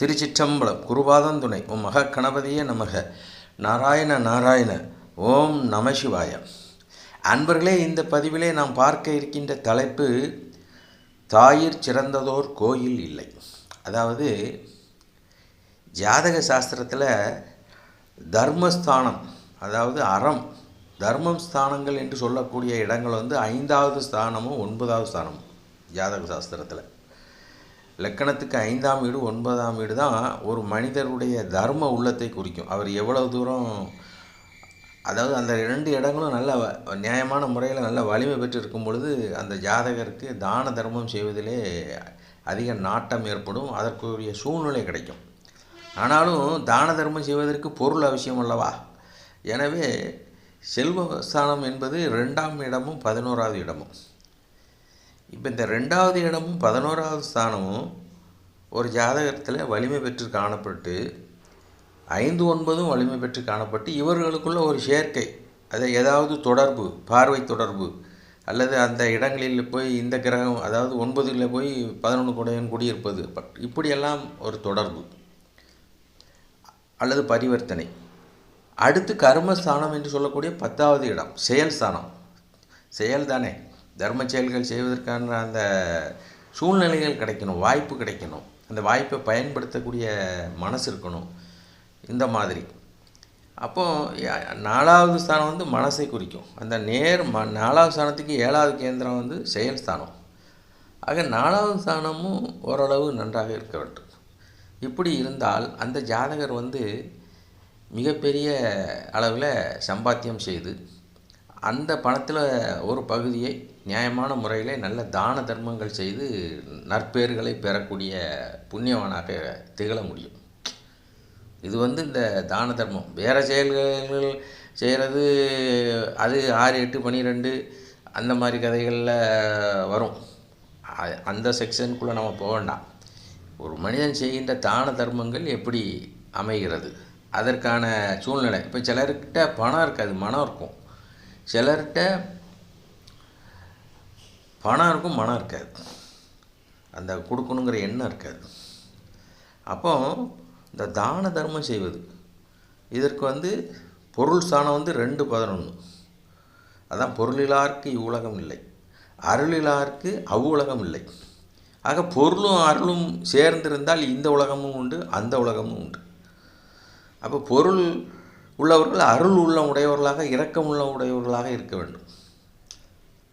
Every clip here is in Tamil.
திருச்சிற்றம்பலம் குருபாதம் துணை உம் மக கணபதியே நமக. நாராயண நாராயண ஓம் நம சிவாய. அன்பர்களே இந்த பதிவிலே நாம் பார்க்க இருக்கின்ற தலைப்பு தாயிற் சிறந்ததோர் கோயில் இல்லை. அதாவது ஜாதக சாஸ்திரத்தில் தர்மஸ்தானம் அதாவது அறம் தர்மம் ஸ்தானங்கள் என்று சொல்லக்கூடிய இடங்கள் வந்து ஐந்தாவது ஸ்தானமும் ஒன்பதாவது ஸ்தானமும் ஜாதக சாஸ்திரத்தில். லக்கணத்துக்கு ஐந்தாம் வீடு ஒன்பதாம் வீடு தான் ஒரு மனிதருடைய தர்ம உள்ளத்தை குறிக்கும். அவர் எவ்வளவு தூரம் அதாவது அந்த ரெண்டு இடங்களும் நல்ல நியாயமான முறையில் நல்ல வலிமை பெற்று இருக்கும் பொழுது அந்த ஜாதகருக்கு தான தர்மம் செய்வதிலே அதிக நாட்டம் ஏற்படும் அதற்குரிய சூழ்நிலை கிடைக்கும். ஆனாலும் தான தர்மம் செய்வதற்கு பொருள் அவசியம் அல்லவா? எனவே செல்வஸ்தானம் என்பது ரெண்டாம் இடமும் பதினோராவது இடமும். இப்போ இந்த ரெண்டாவது இடமும் பதினோராவது ஸ்தானமும் ஒரு ஜாதகத்தில் வலிமை பெற்று காணப்பட்டு ஐந்து ஒன்பதும் வலிமை பெற்று காணப்பட்டு இவர்களுக்குள்ள ஒரு சேர்க்கை அதை ஏதாவது தொடர்பு பார்வை தொடர்பு அல்லது அந்த இடங்களில் போய் இந்த கிரகம் அதாவது ஒன்பதில் போய் பதினொன்று குடையன் குடியிருப்பது இப்படியெல்லாம் ஒரு தொடர்பு. அல்லது பரிவர்த்தனை. அடுத்து கர்மஸ்தானம் என்று சொல்லக்கூடிய பத்தாவது இடம் செயல் ஸ்தானம். செயல் தானே. தர்ம செயல்கள் செய்வதற்கான அந்த சூழ்நிலைகள் கிடைக்கணும் வாய்ப்பு கிடைக்கணும். அந்த வாய்ப்பை பயன்படுத்தக்கூடிய மனசு இருக்கணும். இந்த மாதிரி. அப்போ நாலாவது ஸ்தானம் வந்து மனசை குறிக்கும். அந்த நேர் ம நாலாவது ஸ்தானத்துக்கு ஏழாவது கேந்திரம் வந்து செயல் ஸ்தானம். ஆக நாலாவது ஸ்தானமும் ஓரளவு நன்றாக இருக்க வேண்டும். இப்படி இருந்தால் அந்த ஜாதகர் வந்து மிகப்பெரிய அளவில் சம்பாத்தியம் செய்து அந்த பணத்தில் ஒரு பகுதியை நியாயமான முறையில் நல்ல தான தர்மங்கள் செய்து நற்பேறுகளை பெறக்கூடிய புண்ணியவானாக திகழ முடியும். இது வந்து இந்த தான தர்மம். வேறு செயல்கள் செய்கிறது அது ஆறு எட்டு பன்னிரெண்டு அந்த மாதிரி கதைகளில் வரும். அந்த செக்ஷனுக்குள்ளே நம்ம போக வேண்டாம். ஒரு மனிதன் செய்கின்ற தான தர்மங்கள் எப்படி அமைகிறது? அதற்கான சூழ்நிலை. இப்போ சிலர்கிட்ட பணம் இருக்காது மனம் இருக்கும். சிலர்கிட்ட பணம் இருக்கும் மனம் இருக்காது. அந்த கொடுக்கணுங்கிற எண்ணம் இருக்காது. அப்போ இந்த தான தர்மம் செய்வது இதற்கு வந்து பொருள் ஸ்தானம் வந்து ரெண்டு பதினொன்று அதான் பொருளிலார்க்கு இவ்வுலகம் இல்லை. அருளிலார்க்கு அவ்வுலகம் இல்லை. ஆக பொருளும் அருளும் சேர்ந்திருந்தால் இந்த உலகமும் உண்டு அந்த உலகமும் உண்டு. அப்போ பொருள் உள்ளவர்கள் அருள் உள்ள உடையவர்களாக இரக்கம் உள்ள உடையவர்களாக இருக்க வேண்டும்.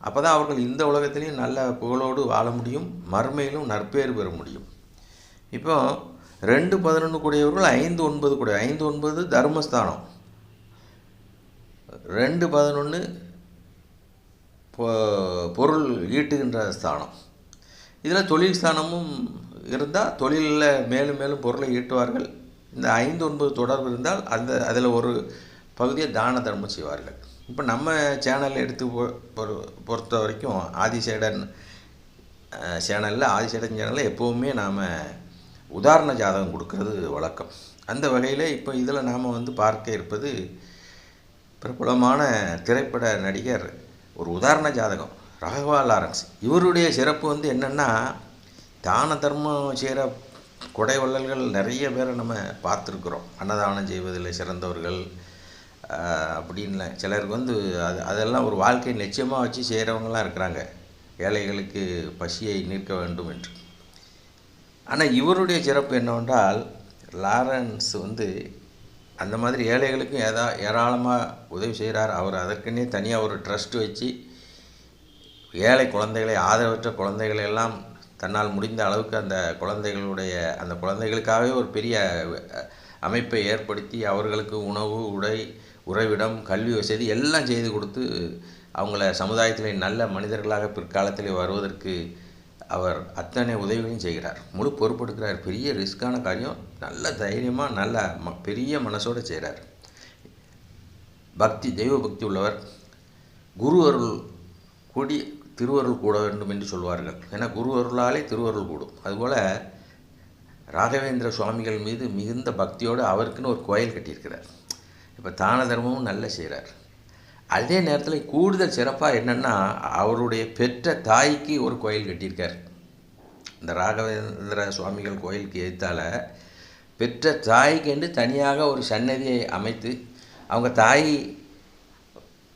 அப்போ தான் அவர்கள் இந்த உலகத்திலையும் நல்ல புகழோடு வாழ முடியும் மறுமையிலும் நற்பேறு பெற முடியும். இப்போ ரெண்டு பதினொன்று கூடியவர்கள் ஐந்து ஒன்பது கூடிய ஐந்து ஒன்பது தர்மஸ்தானம். ரெண்டு பதினொன்று பொருள் ஈட்டுகின்ற ஸ்தானம். இதில் தொழில் ஸ்தானமும் இருந்தால் தொழிலில் மேலும் மேலும் பொருளை ஈட்டுவார்கள். இந்த ஐந்து ஒன்பது தொடர்பு இருந்தால் அந்த அதில் ஒரு பகுதியை தான தர்மம் செய்வார்கள். இப்போ நம்ம சேனல் எடுத்து பொறு- பொறுத்த வரைக்கும் ஆதிசேடன் சேனலில் ஆதிசேடன் சேனலில் எப்போவுமே நாம் உதாரண ஜாதகம் கொடுக்கறது வழக்கம். அந்த வகையில் இப்போ இதில் நாம் வந்து பார்க்க இருப்பது பிரபலமான திரைப்பட நடிகர் ஒரு உதாரண ஜாதகம் ரகவா லாரன்ஸ். இவருடைய சிறப்பு வந்து என்னென்னா தான தர்மம் செய்கிற கொடை வள்ளல்கள் நிறைய பேரை நம்ம பார்த்துருக்குறோம். அன்னதானம் செய்வதில் சிறந்தவர்கள் அப்படின்லாம் சிலருக்கு வந்து அது அதெல்லாம் ஒரு வாழ்க்கை லட்சியமாக வச்சு செய்கிறவங்களாம் இருக்கிறாங்க. ஏழைகளுக்கு பசியை நிற்க வேண்டும் என்று. ஆனால் இவருடைய சிறப்பு என்னவென்றால் லாரன்ஸ் வந்து அந்த மாதிரி ஏழைகளுக்கும் ஏதா ஏராளமாக உதவி செய்கிறார் அவர் அதற்குன்னே தனியாக ஒரு ட்ரஸ்ட் வச்சு ஏழை குழந்தைகளை ஆதரவற்ற குழந்தைகளை எல்லாம் தன்னால் முடிந்த அளவுக்கு அந்த குழந்தைகளுடைய அந்த குழந்தைகளுக்காகவே ஒரு பெரிய அமைப்பை ஏற்படுத்தி அவர்களுக்கு உணவு உடை உறைவிடம் கல்வி வசதி எல்லாம் செய்து கொடுத்து அவங்கள சமுதாயத்தில் நல்ல மனிதர்களாக பிற்காலத்தில் வருவதற்கு அவர் அத்தனை உதவிகளையும் செய்கிறார். முழு பொறுப்பெடுக்கிறார். பெரிய ரிஸ்க்கான காரியம். நல்ல தைரியமாக நல்ல ம பெரிய மனசோடு செய்கிறார் பக்தி தெய்வ பக்தி உள்ளவர். குரு அருள் கூடி திருவருள் கூட வேண்டும் என்று சொல்வார்கள். ஏன்னா குரு அருளாலே திருவருள் கூடும். அதுபோல் ராகவேந்திர சுவாமிகள் மீது மிகுந்த பக்தியோடு அவருக்குன்னு ஒரு கோயில் கட்டியிருக்கிறார். இப்போ தான தர்மமும் நல்ல செய்கிறார் அதே நேரத்தில் கூடுதல் சிறப்பாக என்னென்னா அவருடைய பெற்ற தாய்க்கு ஒரு கோயில் கட்டியிருக்கார். இந்த ராகவேந்திர சுவாமிகள் கோயிலுக்கு எதிர்த்தால் பெற்ற தாய்க்கென்று தனியாக ஒரு சன்னதியை அமைத்து அவங்க தாய்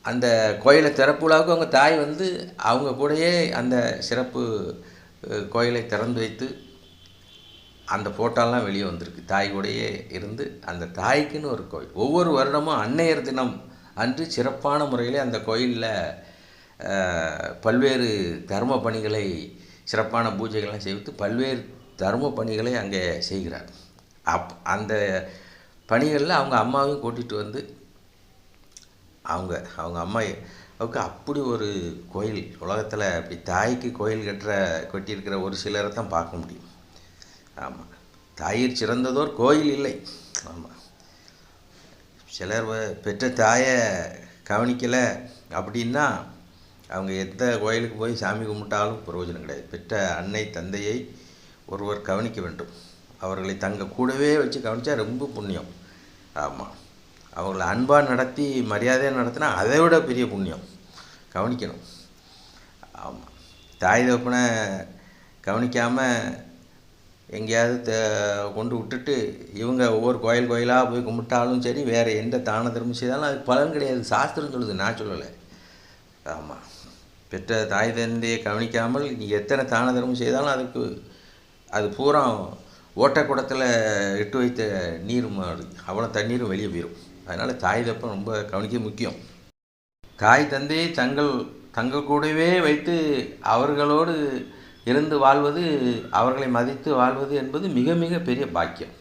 அந்த கோயிலை திறப்புலாவுக்கு அவங்க தாய் வந்து அவங்க கூடயே அந்த சிறப்பு கோயிலை திறந்து வைத்து அந்த ஃபோட்டோலாம் வெளியே வந்திருக்கு. தாய் கூடயே இருந்து அந்த தாய்க்குன்னு ஒரு கோயில். ஒவ்வொரு வருடமும் அன்னையர் தினம் அன்று சிறப்பான முறையில் அந்த கோயிலில் பல்வேறு தர்ம பணிகளை சிறப்பான பூஜைகள்லாம் செய்து பல்வேறு தர்ம பணிகளை அங்கே செய்கிறார். அப் அந்த பணிகளில் அவங்க அம்மாவையும் கூட்டிகிட்டு வந்து அவங்க அவங்க அம்மா அவருக்கு அப்படி ஒரு கோயில் உலகத்தில் அப்படி தாய்க்கு கோயில் கட்டுற கட்டியிருக்கிற ஒரு சிலரை தான் பார்க்க முடியும். ஆமாம் தாயிற் சிறந்ததோர் கோயில் இல்லை. ஆமாம் சிலர் பெற்ற தாயை கவனிக்கலை அப்படின்னா அவங்க எந்த கோயிலுக்கு போய் சாமி கும்பிட்டாலும் பிரயோஜனம் கிடையாது. பெற்ற அன்னை தந்தையை ஒருவர் கவனிக்க வேண்டும். அவர்களை தங்க கூடவே வச்சு கவனித்தா ரொம்ப புண்ணியம். ஆமாம் அவங்கள அன்பாக நடத்தி மரியாதையாக நடத்தினா அதை விட பெரிய புண்ணியம். கவனிக்கணும். ஆமாம் தாய் தகப்பனை கவனிக்காமல் எங்கேயாவது த- கொண்டு விட்டுட்டு இவங்க ஒவ்வொரு கோயில் கோயிலாக போய் கும்பிட்டாலும் சரி வேறு எந்த தான தர்மம் செய்தாலும் அது பலன் கிடையாது. சாஸ்திரம் சொல்லுது நான் சொல்லலை. ஆமாம் பெற்ற தாய் தந்தையை கவனிக்காமல் நீ எத்தனை தான தர்மம் செய்தாலும் அதுக்கு அது பூரா ஓட்டக்கூடத்தில் இட்டு வைத்த நீர் அவ்வளோ தண்ணீரும் வெளியே போயிடும் அதனால் தாய் தப்பம் ரொம்ப கவனிக்க முக்கியம். தாய் தந்தையை தங்கள் தங்கள் கூடவே வைத்து அவர்களோடு இருந்து வாழ்வது அவர்களை மதித்து வாழ்வது என்பது மிக மிக பெரிய பாக்கியம்.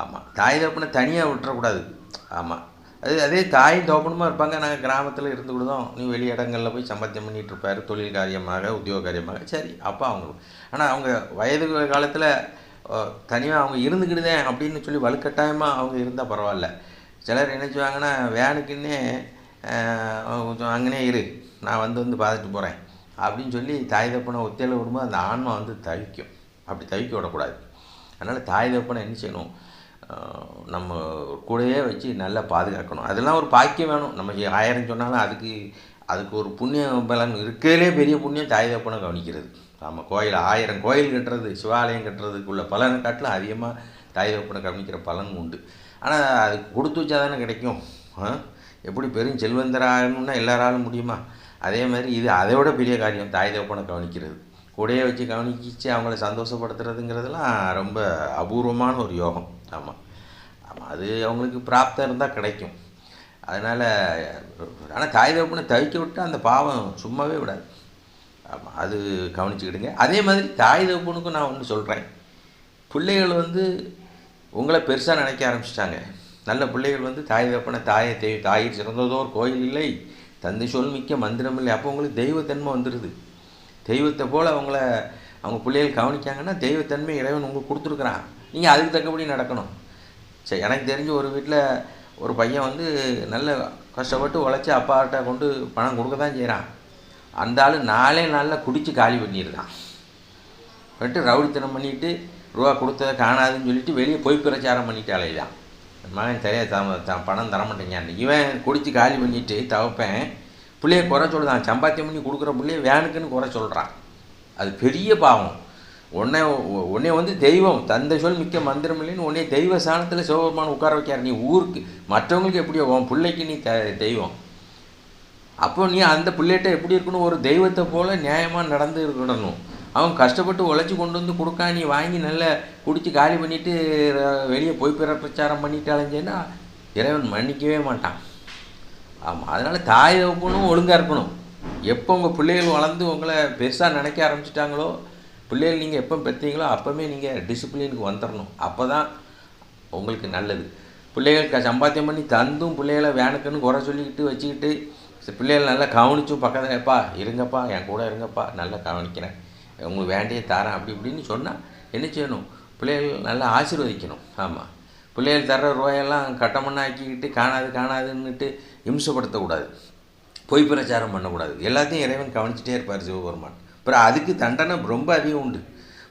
ஆமாம் தாய் தகப்பனை தனியாக விட்டுறக்கூடாது. ஆமாம் அது அதே தாய் தோப்பனமாக இருப்பாங்க. நாங்கள் கிராமத்தில் இருந்து விடுதோம் நீ வெளி இடங்களில் போய் சம்பாத்தியம் பண்ணிகிட்டு இருப்பார். தொழில் காரியமாக உத்தியோக காரியமாக. சரி அப்போ அவங்க ஆனால் அவங்க வயது காலத்தில் தனியாக அவங்க இருந்துக்கிடுதேன் அப்படின்னு சொல்லி வலுக்கட்டாயமாக அவங்க இருந்தால் பரவாயில்ல. சிலர் என்ன செய்வாங்கன்னா வேனுக்குன்னே கொஞ்சம் அங்கனே இரு. நான் வந்து வந்து பார்த்துட்டு போகிறேன் அப்படின்னு சொல்லி தாய் தப்பனை ஒத்தையில் விடும்போது அந்த ஆன்மா வந்து தவிக்கும். அப்படி தவிக்க விடக்கூடாது. அதனால் தாய் தப்பனை என்ன செய்யணும்? நம்ம கூடயே வச்சு நல்லா பாதுகாக்கணும். அதெல்லாம் ஒரு பாக்கியம் வேணும். நம்ம ஆயிரம் சொன்னாலும் அதுக்கு அதுக்கு ஒரு புண்ணிய பலன் இருக்கிறதுலே பெரிய புண்ணியம் தாய் தப்பனை கவனிக்கிறது. நம்ம கோயில் ஆயிரம் கோயில் கட்டுறது சிவாலயம் கட்டுறதுக்குள்ள பலனை காட்டிலும் அதிகமாக தாய் தப்பனை கவனிக்கிற பலன் உண்டு. ஆனால் அது கொடுத்து வச்சா தானே கிடைக்கும் எப்படி பெரும் செல்வந்தராகணும்னா எல்லாராலும் முடியுமா? அதே மாதிரி இது அதை விட பெரிய காரியம் தாய் தகப்பனை கவனிக்கிறது. கூடையே வச்சு கவனிச்சு அவங்கள சந்தோஷப்படுத்துறதுங்கிறதுலாம் ரொம்ப அபூர்வமான ஒரு யோகம். ஆமாம் ஆமாம் அது அவங்களுக்கு பிராப்தம் இருந்தால் கிடைக்கும். அதனால் ஆனால் தாய் தகப்பனை தவிக்க விட்டு அந்த பாவம் சும்மாவே விடாது. ஆமாம் அது கவனிச்சுக்கிடுங்க. அதே மாதிரி தாய் தகப்பனுக்கும் நான் ஒன்று சொல்கிறேன் பிள்ளைகள் வந்து உங்களை பெருசாக நினைக்க ஆரம்பிச்சிட்டாங்க. நல்ல பிள்ளைகள் வந்து தாய் தகப்பனை தாயை தே தாயை சிறந்ததோர் கோயில் இல்லை. தந்தை சொல் மிக்க மந்திரம் இல்லை அப்போ உங்களுக்கு தெய்வத்தன்மை வந்துடுது தெய்வத்தை போல் அவங்கள அவங்க பிள்ளைகள் கவனிக்காங்கன்னா தெய்வத்தன்மை இறைவன் உங்களுக்கு கொடுத்துருக்குறான். நீங்கள் அதுக்கு தக்கபடி நடக்கணும். சரி எனக்கு தெரிஞ்சு ஒரு வீட்டில் ஒரு பையன் வந்து நல்ல கஷ்டப்பட்டு உழைச்சி அப்பாட்ட கொண்டு பணம் கொடுக்க தான் செய்கிறான் அந்த ஆள் நாலே நாளில் குடித்து காலி பண்ணிடுறான் பண்ணிட்டு ரவுடித்தனம் பண்ணிவிட்டு ரூபா கொடுத்ததை காணாதுன்னு சொல்லிட்டு வெளியே போய் பிரச்சாரம் பண்ணிட்டு அலையிறான் மகன் தெரியாது த த- பணம் தர இவன் குடித்து காலி பண்ணிட்டு தவப்பேன். பிள்ளைய குறை சொல்லுதான். சம்பாத்தியம் பண்ணி கொடுக்குற பிள்ளைய வேனுக்குன்னு குறை சொல்கிறான் அது பெரிய பாவம். உன்னை உன்னை வந்து தெய்வம். தந்தை சொல் மிக்க மந்திரம் இல்லைன்னு உன்னை தெய்வ ஸ்தானத்தில் சிவபெருமான் உட்கார வைக்கார் நீ ஊருக்கு மற்றவங்களுக்கு எப்படியோ உன் பிள்ளைக்கு நீ த தெய்வம். அப்போ நீ அந்த பிள்ளைகிட்ட எப்படி இருக்கணும்? ஒரு தெய்வத்தை போல் நியாயமாக நடந்து இருக்கணும். அவன் கஷ்டப்பட்டு உழைச்சி கொண்டு வந்து கொடுக்கா நீ வாங்கி நல்லா குடித்து காலி பண்ணிட்டு வெளியே போய் பிற பிரச்சாரம் பண்ணிட்டு அலைஞ்சேன்னா இறைவன் மன்னிக்கவே மாட்டான். ஆமாம் அதனால் தாய் தகப்பனும் ஒழுங்காக இருக்கணும். எப்போ உங்கள் பிள்ளைகள் வளர்ந்து உங்களை பெருசாக நினைக்க ஆரம்பிச்சிட்டாங்களோ பிள்ளைகள் நீங்கள் எப்போ பெற்றீங்களோ அப்போவே நீங்கள் டிசிப்ளினுக்கு வந்துடணும் அப்போ தான் உங்களுக்கு நல்லது. பிள்ளைகள் சம்பாத்தியம் பண்ணி தந்தும் பிள்ளைகளை வேணுக்குன்னு குறை சொல்லிக்கிட்டு வச்சுக்கிட்டு சரி, பிள்ளைகள் நல்லா கவனிச்சும் பக்கத்தில் எப்பா இருங்கப்பா என் கூட இருங்கப்பா நல்லா கவனிக்கிறேன். உங்களுக்கு வேண்டிய தரேன் அப்படி இப்படின்னு சொன்னால் என்ன செய்யணும்? பிள்ளைகள் நல்லா ஆசீர்வதிக்கணும். ஆமாம் பிள்ளைகள் தர்ற ரூபாயெல்லாம் கட்டமண்ணா ஆக்கிக்கிட்டு காணாது காணாதுன்னுட்டு இம்சப்படுத்தக்கூடாது. பொய் பிரச்சாரம் பண்ணக்கூடாது. எல்லாத்தையும் இறைவன் கவனிச்சிட்டே இருப்பார் சிவபெருமான். அப்புறம் அதுக்கு தண்டனை ரொம்ப அதிகம் உண்டு.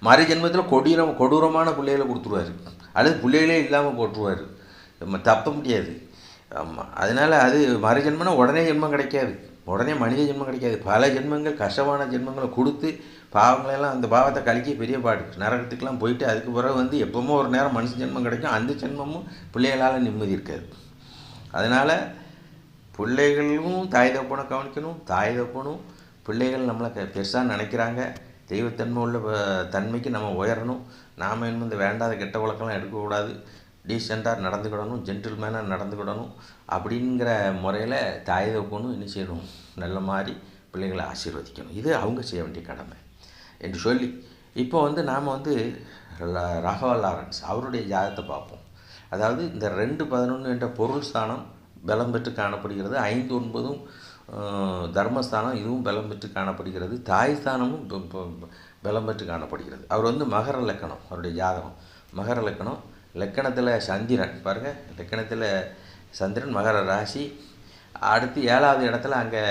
மறு ஜென்மத்தில் கொடீரம் கொடூரமான பிள்ளைகளை கொடுத்துருவாரு. அல்லது பிள்ளைகளே இல்லாமல் போட்டுருவார். நம்ம தப்ப முடியாது. ஆமாம் அதனால் அது மறு ஜென்மனா உடனே ஜென்மம் கிடைக்காது. உடனே மனித ஜென்மம் கிடைக்காது. பல ஜென்மங்கள் கஷ்டமான ஜென்மங்களை கொடுத்து பாவங்களெல்லாம் அந்த பாவத்தை கழிக்க பெரிய பாடு. நரகத்துக்கெல்லாம் போயிட்டு அதுக்கு பிறகு வந்து எப்பவுமோ ஒரு நேரம் மனுஷ ஜென்மம் கிடைக்கும். அந்த ஜென்மமும் பிள்ளைகளால் நிம்மதி இருக்காது. அதனால் பிள்ளைகளும் தாய் தகப்பனை கவனிக்கணும் தாய் தப்பனும் பிள்ளைகள் நம்மளை க பெருசாக நினைக்கிறாங்க. தெய்வத்தன்மை உள்ள தன்மைக்கு நம்ம உயரணும். நாம் இன்னும் இந்த வேண்டாத கெட்ட வழக்கெல்லாம் எடுக்கக்கூடாது. டீசெண்டாக நடந்துக்கிடணும் ஜென்டில்மேனாக நடந்துக்கிடணும் அப்படிங்கிற முறையில் தாய் தகப்பனும் என்ன செய்யணும் நல்ல மாதிரி பிள்ளைகளை ஆசீர்வதிக்கணும். இது அவங்க செய்ய வேண்டிய கடமை. என்று சொல்லி இப்போ வந்து நாம் வந்து ல- லாரன்ஸ் அவருடைய ஜாதகத்தை பார்ப்போம். அதாவது இந்த ரெண்டு பதினொன்று என்ற பொருள் ஸ்தானம் பலம் பெற்று காணப்படுகிறது ஐந்து ஒன்பதும் தர்மஸ்தானம் இதுவும் பலம் பெற்று காணப்படுகிறது தாய் ஸ்தானமும் பலம் பெற்று காணப்படுகிறது. அவர் வந்து மகர லக்கணம் அவருடைய ஜாதகம். மகர லக்கணம் லக்கணத்தில் சந்திரன். பாருங்கள் லக்கணத்தில் சந்திரன் மகர ராசி அடுத்து ஏழாவது இடத்துல அங்கே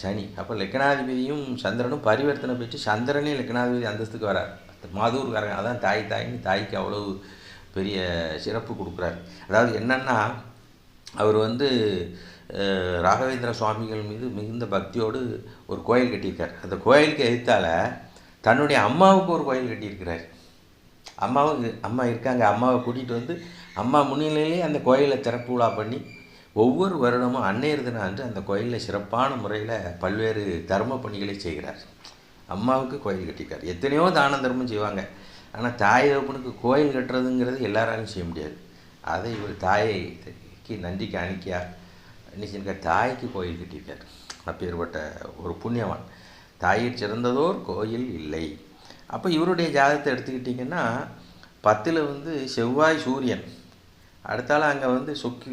சனி. அப்போ லக்னாதிபதியும் சந்திரனும் பரிவர்த்தனை பெற்று சந்திரனே லக்னாதிபதி அந்தஸ்துக்கு வரார். மாதூர்காரங்க அதான் தாய் தாயின்னு தாய்க்கு அவ்வளவு பெரிய சிறப்பு கொடுக்குறாரு. அதாவது என்னென்னா அவர் வந்து ராகவேந்திர சுவாமிகள் மீது மிகுந்த பக்தியோடு ஒரு கோயில் கட்டியிருக்கார். அந்த கோயிலுக்கு எதிர்த்தால தன்னுடைய அம்மாவுக்கு ஒரு கோயில் கட்டியிருக்கிறார். அம்மாவுக்கு அம்மா இருக்காங்க. அம்மாவை கூட்டிகிட்டு வந்து அம்மா முன்னிலையிலே அந்த கோயிலை திறப்பு விழா பண்ணி ஒவ்வொரு வருடமும் அன்னையர் தினம் அன்று அந்த கோயிலில் சிறப்பான முறையில் பல்வேறு தர்ம பணிகளை செய்கிறார். அம்மாவுக்கு கோயில் கட்டியிருக்கார். எத்தனையோ தான தர்மம் செய்வாங்க. ஆனால் தாய் தகப்பனுக்கு கோயில் கட்டுறதுங்கிறது எல்லாராலும் செய்ய முடியாது. அதை இவர் தாயைக்கு நன்றி காணிக்கையா என்ன தாய்க்கு கோயில் கட்டியிருக்கார். அப்பேற்பட்ட ஒரு புண்ணியவான். தாயிற் சிறந்ததோர் கோயில் இல்லை. அப்போ இவருடைய ஜாதகத்தை எடுத்துக்கிட்டிங்கன்னா பத்தில் வந்து செவ்வாய் சூரியன். அடுத்தால அங்கே வந்து சொக்கி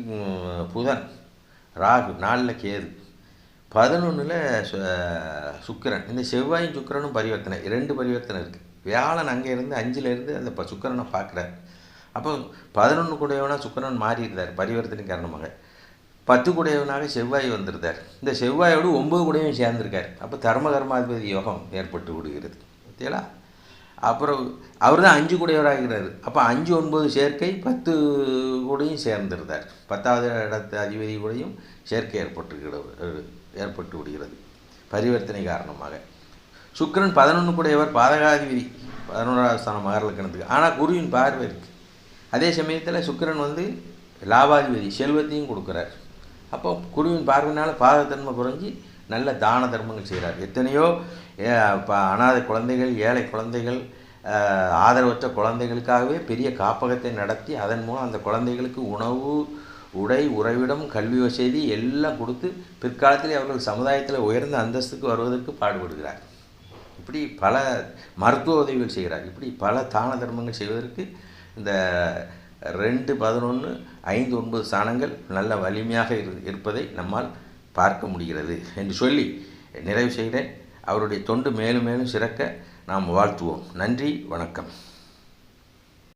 புதன் ராகு நாலில் கேது. பதினொன்றில் சுக்கிரன். இந்த செவ்வாயும் சுக்கிரனும் பரிவர்த்தனை. ரெண்டு பரிவர்த்தனை இருக்குது வியாழன் அங்கே இருந்து அஞ்சுலேருந்து அந்த ப- சுக்கிரனை பார்க்குறாரு அப்போ பதினொன்று கூடையவனாக சுக்கிரன் மாறிடுறார் பரிவர்த்தனை காரணமாக. பத்து கூடையவனாக செவ்வாய் வந்திருந்தார் இந்த செவ்வாயோடு ஒம்பது கூடையும் சேர்ந்திருக்கார். அப்போ தர்ம கர்மாதிபதி யோகம் ஏற்பட்டு விடுகிறது. பார்த்தீங்களா அப்புறம் அவர் தான் அஞ்சு கூடையவராகிறார். அப்போ அஞ்சு ஒன்பது சேர்க்கை பத்து கூடையும் சேர்ந்திருந்தார். பத்தாவது இடத்து அதிபதி கூடையும் சேர்க்கை ஏற்பட்டு ஏற்பட்டு விடுகிறது. பரிவர்த்தனை காரணமாக. சுக்கரன் பதினொன்று கூடையவர் பாதகாதிபதி. பதினோராவது ஸ்தானம் மகர லக்கணத்துக்கு ஆனால் குருவின் பார்வை இருக்குது அதே சமயத்தில் சுக்கிரன் வந்து லாபாதிபதி செல்வத்தையும் கொடுக்குறார். அப்போ குருவின் பார்வையினால் பாதத்தன்மை குறைஞ்சி நல்ல தான தர்மங்கள் செய்கிறார். எத்தனையோ ஏ, ப- அனாதை குழந்தைகள் ஏழை குழந்தைகள் ஆதரவற்ற குழந்தைகளுக்காகவே பெரிய காப்பகத்தை நடத்தி அதன் மூலம் அந்த குழந்தைகளுக்கு உணவு உடை உறைவிடம் கல்வி வசதி எல்லாம் கொடுத்து பிற்காலத்தில் அவர்கள் சமுதாயத்தில் உயர்ந்த அந்தஸ்துக்கு வருவதற்கு பாடுபடுகிறார். இப்படி பல மருத்துவ உதவிகள் செய்கிறார். இப்படி பல தான தர்மங்கள் செய்வதற்கு இந்த ரெண்டு பதினொன்று ஐந்து ஒன்பது ஸ்தானங்கள் நல்ல வலிமையாக இரு இருப்பதை நம்மால் பார்க்க முடிகிறது என்று சொல்லி நிறைவு செய்கிறேன் அவருடைய தொண்டு மேலும் மேலும் சிறக்க நாம் வாழ்த்துவோம். நன்றி வணக்கம்.